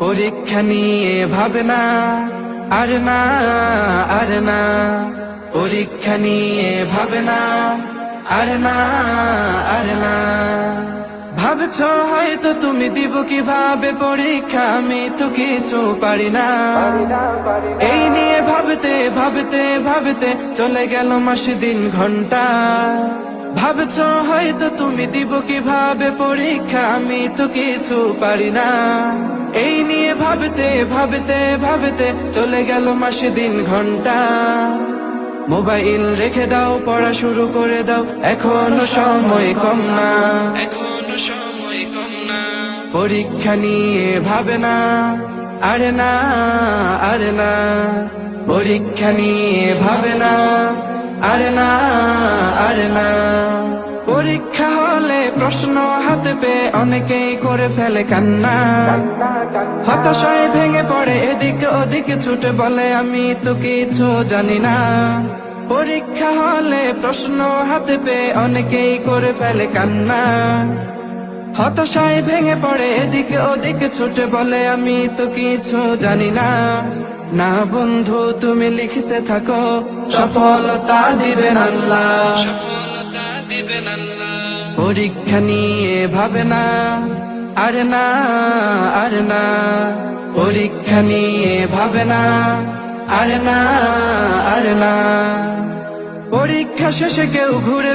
পরীক্ষা নিয়ে ভাবে না আর না আর না। পরীক্ষা নিয়ে ভাবে না আর না আর না। ভাবছ হয়তো তুমি দিব কীভাবে পরীক্ষা, আমি তো কিছু পারি না। এই নিয়ে ভাবতে ভাবতে ভাবতে চলে গেল মাস, দিন, ঘণ্টা। ভাবছ হয়তো তুমি দিব কীভাবে পরীক্ষা, আমি তো কিছু পারি না। এই নিয়ে ভাবতে ভাবতে ভাবতে চলে গেল মাসে দিন ঘণ্টা। মোবাইল রেখে দাও, পড়া শুরু করে দাও, এখনও সময় কম না। এখনও সময় কম না। পরীক্ষা নিয়ে ভাবে না, আরে না আরে না। পরীক্ষা নিয়ে ভাবে না, আরে না আরে না। প্রশ্ন হাতে পেয়ে অনেকেই করে ফেলে কান্না। হতাশায় ভেঙে পড়ে এদিকে ওদিকে ছুটে বলে, আমি তো কিছু জানি না। পরীক্ষা হলে প্রশ্ন হাতে পেয়ে অনেকেই করে ফেলে কান্না। হতাশায় ভেঙে পড়ে এদিকে ওদিকে ছুটে বলে, আমি তো কিছু জানি না। না বন্ধু, তুমি লিখতে থাকো, সফলতা দিবেন আল্লাহ। দিবেন পরীক্ষা নিয়ে ভাবে না, আর না আর না। পরীক্ষা নিয়ে ভাবে না, আর না আর না। পরীক্ষা শেষে কেউ ঘুরে